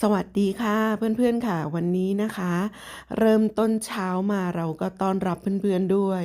สวัสดีค่ะเพื่อนๆค่ะ วันนี้นะคะ เริ่มต้นเช้ามาเราก็ต้อนรับเพื่อนๆด้วย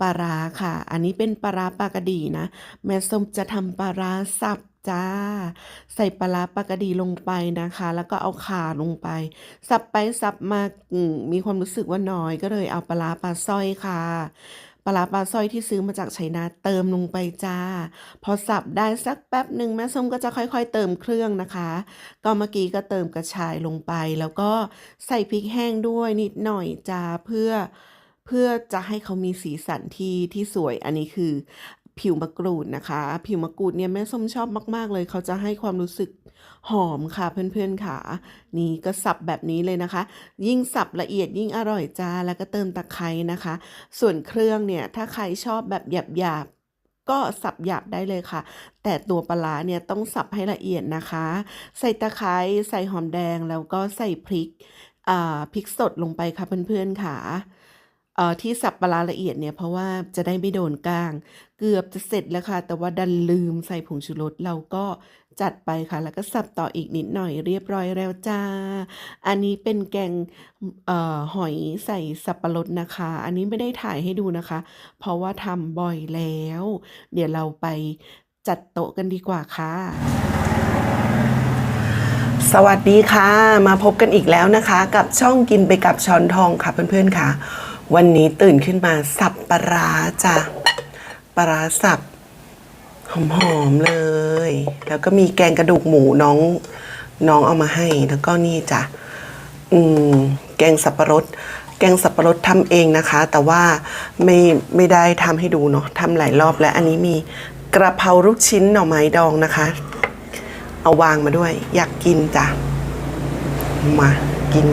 ปลาร้าค่ะ อันนี้เป็นปลาร้าปลากระดีนะ แม่ส้มจะทำปลาร้าสับจ้า ใส่ปลาราปลากระดีลงไปนะคะ แล้วก็เอาขาลงไป สับไปสับมามีความรู้สึกว่าน้อยก็เลยเอาปลาราปลาสร้อยค่ะ ปลาปลาสร้อยที่ซื้อมาจากไชน่าเติมลงไปจ้า พอสับได้สักแป๊บหนึ่งแม่ส้มก็จะค่อยๆ เติมเครื่องนะคะ ก็เมื่อกี้ก็เติมกระชายลงไป แล้วก็ใส่พริกแห้งด้วยนิดหน่อยจ้าเพื่อเพื่อจะให้เขามีสีสันที่ที่สวยอันนี้คือ ผิวมะกรูดนะคะ ผิวมะกรูดเนี่ยแม่ส้มชอบมาก ๆ เลยเขาจะให้ความรู้สึกหอมค่ะเพื่อนๆค่ะ นี่ก็สับแบบนี้เลยนะคะ ยิ่งสับละเอียดยิ่งอร่อยจ้าแล้วก็เติมตะไคร้นะคะ ส่วนเครื่องเนี่ยถ้าใครชอบแบบหยาบๆก็สับหยาบได้เลยค่ะ แต่ตัวปลาเนี่ยต้องสับให้ละเอียดนะคะ ใส่ตะไคร้ใส่หอมแดงแล้วก็ใส่พริกอ่าพริกสดลงไปค่ะเพื่อนๆค่ะ เอ่อที่สับปลาร้าละเอียดเนี่ย เพราะว่าจะได้ไม่โดนก้าง เกือบจะเสร็จแล้วค่ะ แต่ว่าดันลืมใส่ผงชูรสเราก็จัดไปค่ะ แล้วก็สับต่ออีกนิดหน่อยเรียบร้อยแล้วจ้า อันนี้เป็นแกงเอ่อหอยใส่สับปะรดนะคะ อันนี้ไม่ได้ถ่ายให้ดูนะคะ เพราะว่าทำบ่อยแล้ว เดี๋ยวเราไปจัดโต๊ะกันดีกว่าค่ะ สวัสดีค่ะ มาพบกันอีกแล้วนะคะ กับช่องกินไปกับช้อนทองค่ะเพื่อนๆค่ะ วันนี้ตื่นขึ้นมาสับปลาร้าจ้ะปลาร้าสับหอมๆเลย แล้วก็มีแกงกระดูกหมูน้องน้องเอามาให้ แล้วก็นี่จ้ะอืมแกงสับปะรด แกงสับปะรดทำเองนะคะ แต่ว่าไม่ไม่ได้ทำให้ดูเนาะทำหลายรอบแล้วอันนี้มีกระเพราลูกชิ้นหน่อไม้ดองนะคะ เอาวางมาด้วย อยากกินจ้ะมากิน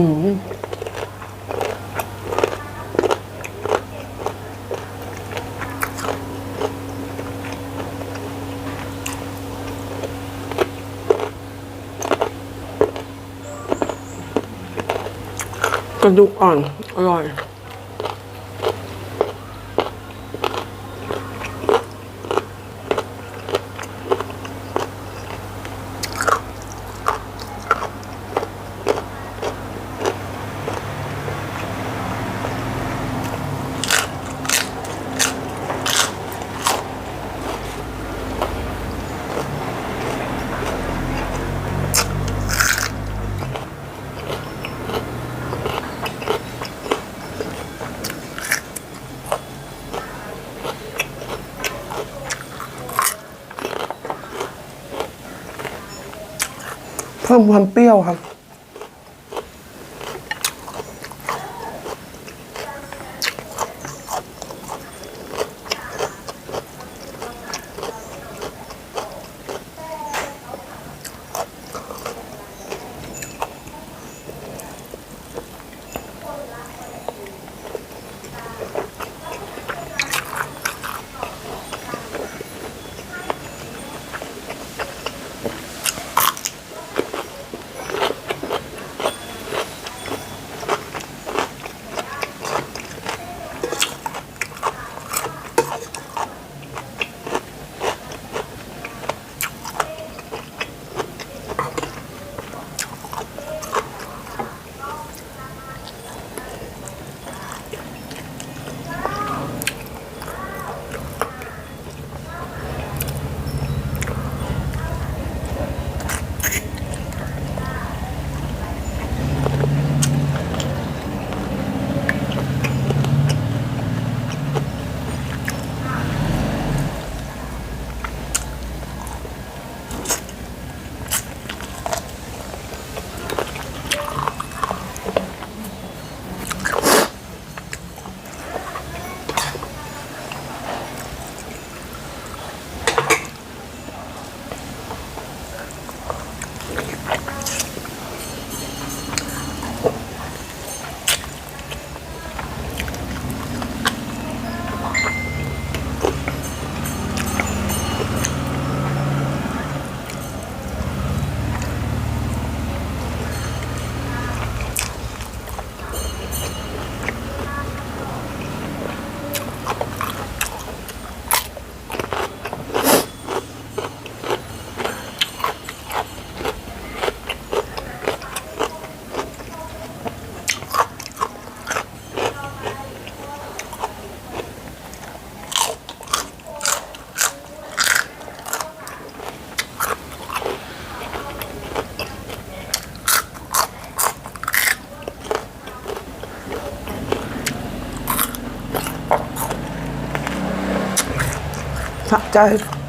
กระดูกอ่อน อร่อย เพิ่มความเปรี้ยวครับ สะ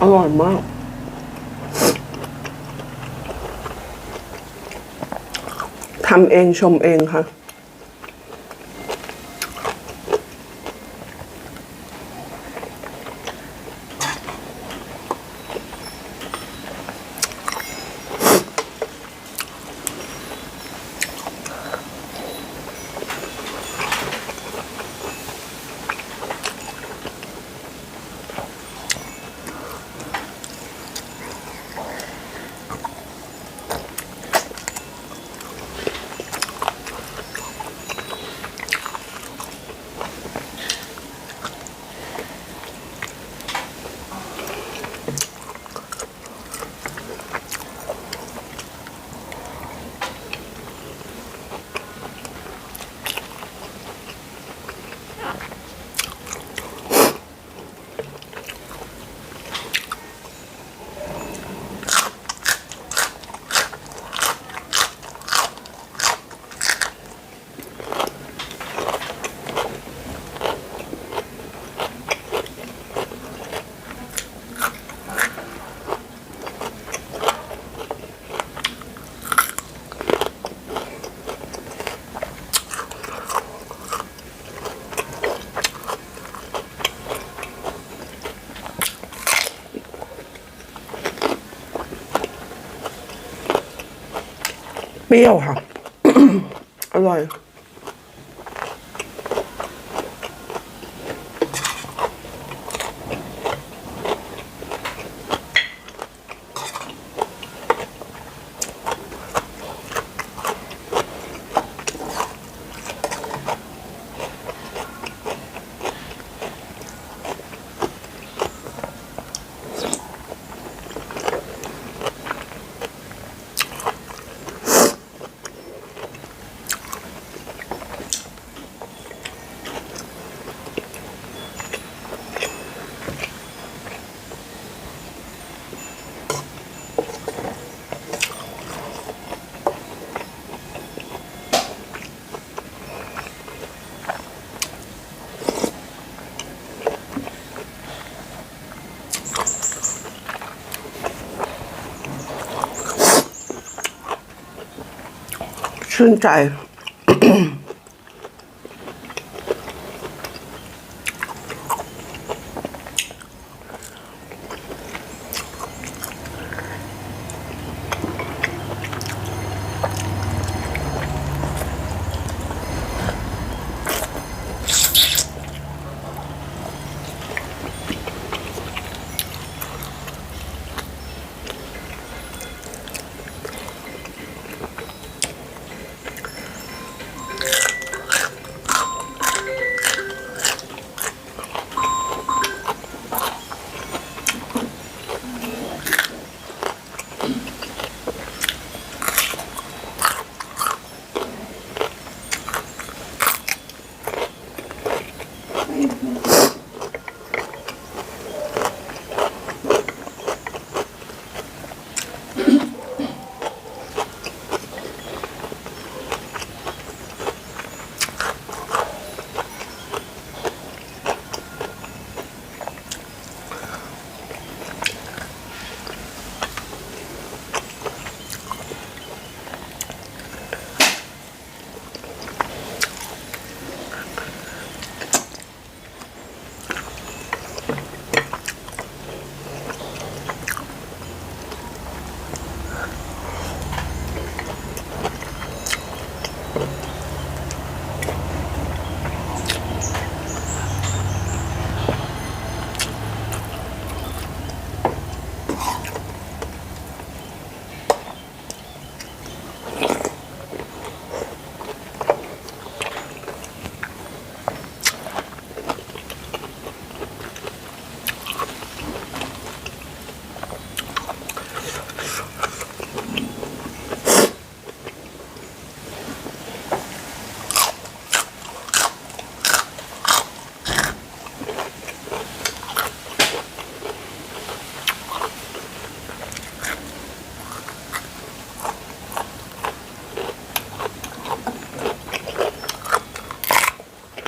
อร่อยมาก ทำเองชมเองค่ะ เปรี้ยวค่ะ อร่อย ชื่นใจ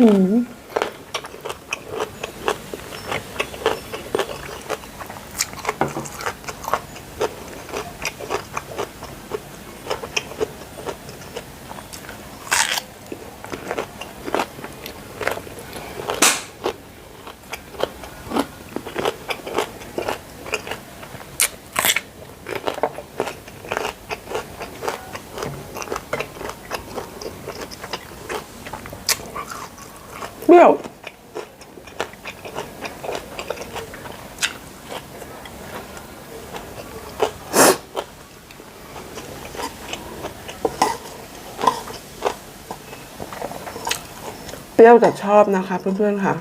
อ ยวเปรี้ยวแต่ชอบนะคะเพื่อนๆค่ะ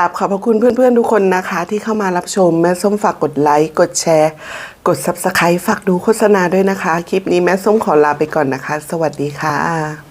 ราบขอบพระคุณเพื่อนๆทุกคนนะคะ ที่เข้ามารับชมแม่ส้มฝากกดไลค์กดแชร์ กด Subscribe ฝากดูโฆษณาด้วยนะคะ คลิปนี้แม่ส้มขอลาไปก่อนนะคะ สวัสดีค่ะ